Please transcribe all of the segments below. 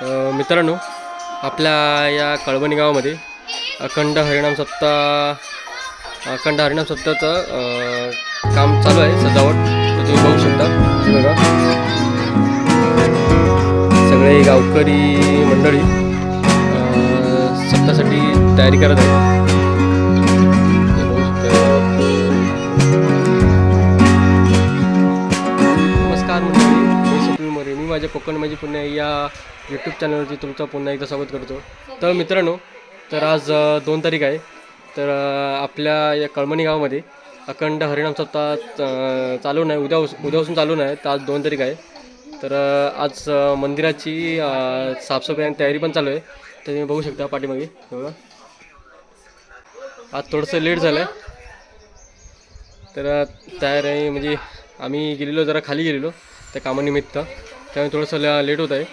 तर मित्रांनो आपल्या या कळवणी गावामध्ये अखंड हरिणाम सप्ताह अखंड हरिणाम सप्ताहाचं काम चालू आहे सजावट. तर तुम्ही बघू शकता बघा. सगळे गावकरी मंडळी सप्तासाठी तयारी करत आहेत. कोकण म्हणजे पुणे या यूट्यूब चॅनलवरती तुमचं पुन्हा एकदा स्वागत करतो. तर मित्रांनो तर आज दोन तारीख आहे. तर आपल्या या कळमणी गावामध्ये अखंड हरिणाम सप्ताह चालू नाही उद्या उद्यापासून चालू नाही तर आज दोन तारीख आहे. तर आज मंदिराची साफसफाई आणि तयारी पण चालू आहे. तर तुम्ही बघू शकता पाठीमागे. बघा. आज थोडंसं लेट झालं आहे तर तयारी तयार आहे म्हणजे आम्ही गेलेलो जरा खाली गेलेलो त्या कामानिमित्त. त्यामुळे थोडंसं ल- लेट होत आहे.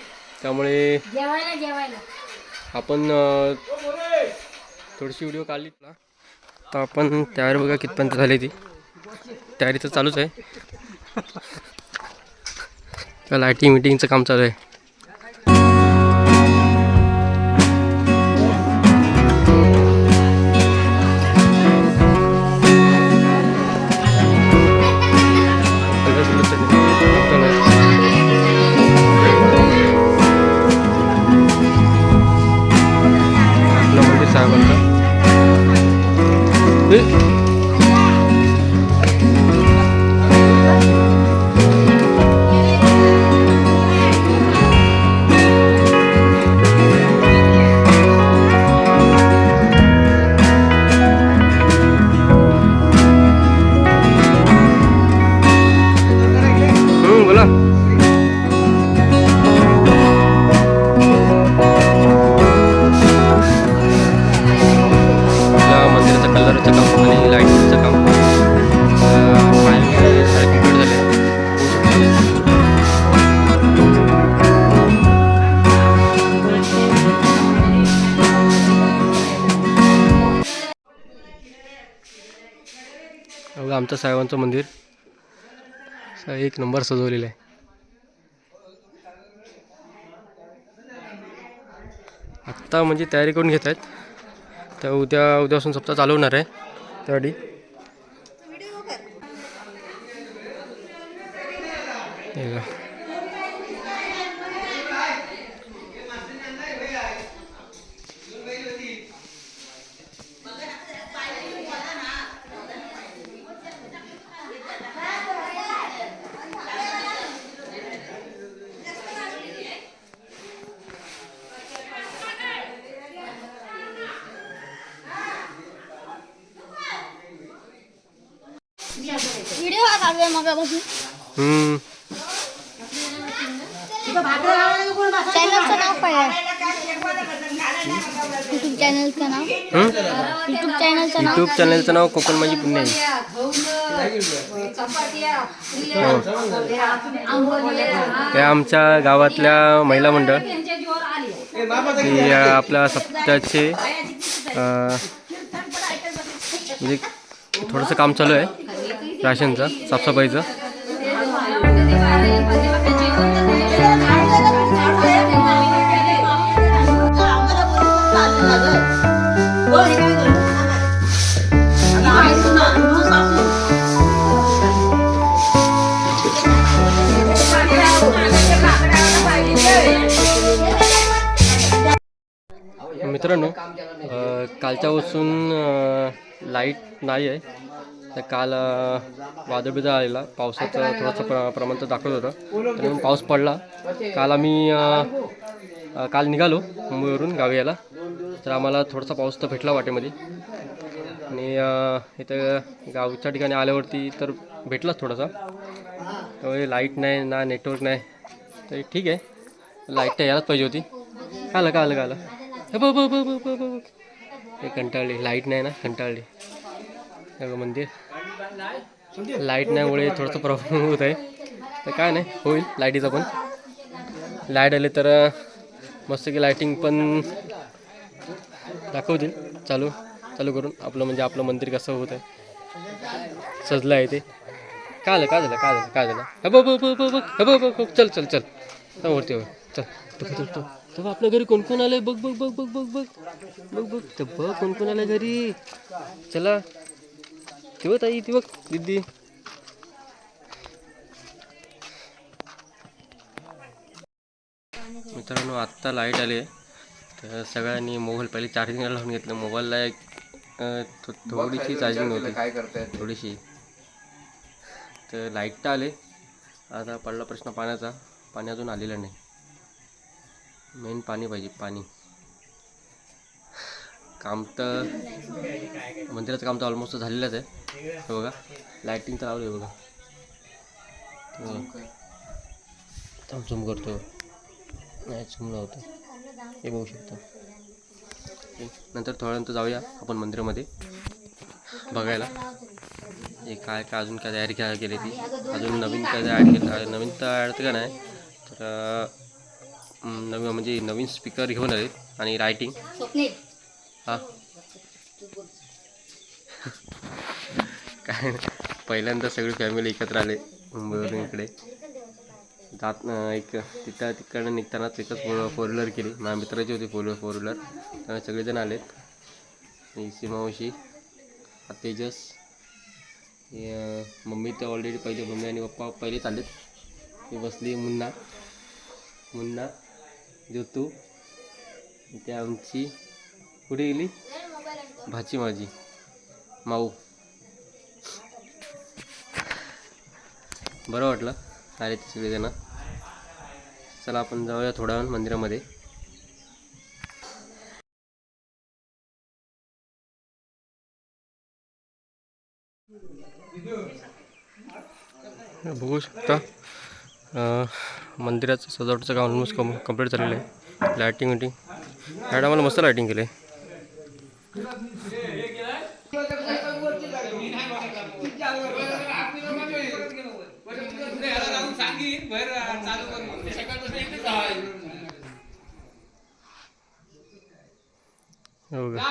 त्यामुळे आपण थोडीशी व्हिडिओ काढली ना. तर आपण तयारी बघा कितपर्यंत झाली ती. तयारी तर चालूच आहे. तर लायटिंग मिटिंगचं काम चालू आहे. आपलं मंदिर साहेबांचं ए! बघा आमचं साहेबांचं मंदिर. एक नंबर सजवलेलं आहे. आत्ता म्हणजे तयारी करून घेत आहेत. तर उद्या उद्यापासून सप्ताह चालू होणार आहे त्यासाठी हे व्हिडिओ हा चालू आहे मगापासून. हम्म. चॅनलचं नाव काय आहे? युट्यूब चॅनलचं नाव? युट्यूब चॅनलचं नाव यूट्यूब चॅनलचं नाव कोकण माझी पुण्य आहे. आमच्या गावातल्या महिला मंडळ. आपल्या सप्त्याचे अं, म्हणजे थोडंसं काम चालू आहे. राशनचं साफसफाईचं. मित्रांनो कालच्यापासून लाइट नाही आहे तर काल अ, वादळ बिदळ आलेला. पावसाचं थोडंसं प्र प्रमाण तर दाखवत होतं. तर मग पाऊस पडला. काल आम्ही काल निघालो मुंबईवरून गावी यायला. तर आम्हाला थोडासा पाऊस तर भेटला वाटेमध्ये. आणि इथं गावच्या ठिकाणी आल्यावरती तर भेटलाच थोडासा. त्यामुळे लाइट नाही ना नेटवर्क नाही. तर ठीक आहे. लाइट तर यायलाच पाहिजे होती. आलं का आलं का आलं हे बघ बघ बघ बघ बघ बघ. हे कंटाळली. लाइट नाही ना कंटाळली. बघ मंदिर. लाइट नाहीमुळे थोडंसं प्रॉब्लेम होत आहे. तर काय नाही होईल लाईटीचं पण लाइट आले तर मस्त की लाईटिंग पण दाखवतील. चालू चालू करून. आपलं म्हणजे आपलं मंदिर कसं होत आहे सजलं आहे ते. काय झालं काय झालं काय झालं काय झालं? हे बघ बघ बघ बघ हे चल चल चल. हा, वरती वर चल. तू तेव्हा आपल्या घरी कोण कोण आलंय? बघ बघ बघ बघ बघ बघ. बघ बघ कोण कोण आलंय घरी. चला. ते बघ ताई ती बघ दिदी. मित्रांनो आत्ता लाइट आली आहे. तर सगळ्यांनी मोबाईल पहिले चार्जिंगला लावून घेतलं. मोबाईलला एक थोडीशी चार्जिंग होती. काय करताय थोडीशी. तर लाइट तर आले. आता पडला प्रश्न पाण्याचा. पाणी अजून आलेलं नाही. मेन पाणी पाहिजे पाणी. काम तर मंदिराचं काम तर ऑलमोस्ट झालेलंच आहे. हे बघा लाईटिंग तर लावली आहे बघा. थांब झूम करतो. नाही झूम लावतो हे बघू शकतो. नंतर थोड्यानंतर जाऊया आपण मंदिरामध्ये. बघायला. हे काय काय अजून काय तयारी काय केली ती. अजून नवीन काय ॲड केलं नवीन तर ॲड का नाही. तर नवीन म्हणजे नवीन स्पीकर घेऊन आले आणि रायटिंग हा. काय नाही. पहिल्यांदा सगळी फॅमिली एकत्र आले मुंबईवरून इकडे. जात एक तिथं तिकडनं निघतानाच एकच फोर फोर व्हीलर केली. माझ्या मित्राची होती फोर फोर व्हीलर त्यामुळे सगळेजण आलेत. सीमावशी तेजस. मम्मी तर ऑलरेडी पहिले मम्मी आणि पप्पा पहिलेच आलेत ती बसली मुन्ना. मुन्ना ज्योतू. ते आमची कुठे गेली? भाची माझी माऊ. बरं वाटलं. आले ते सगळेजण. चला आपण जाऊया थोड्या वेळ मंदिरामध्ये. बघू शकता. मंदिराचं सजावटचं काम ऑलमोस्ट कम कंप्लीट झालेलं आहे. लायटिंग विटिंग ह्याड आम्हाला मस्त लायटिंग केलं आहे हे बघा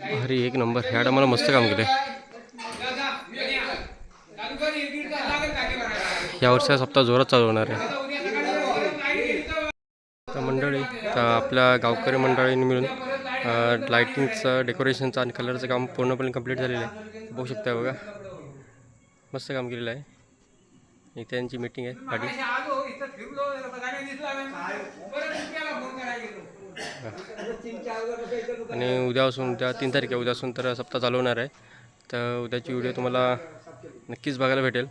भारी एक नंबर. ह्या मला मस्त काम केलं या वर्षी हा सप्ताह जोरात चालू होणार आहे. तर मंडळी तर आपल्या गावकरी मंडळींनी मिळून लाईटिंगचं डेकोरेशनचं आणि कलरचं काम पूर्णपणे कंप्लीट झालेलं आहे. बघू शकता बघा. मस्त काम केलेलं आहे. इथे त्यांची मीटिंग आहे पाठी आणि उद्या असून उद्या तीन तारीख आहे. असून तर सप्ताह चालू होणार आहे. तर उद्याची व्हिडिओ तुम्हाला नक्कीच बघायला भेटेल.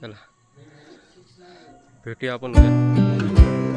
चला. भेटूया आपण उद्या.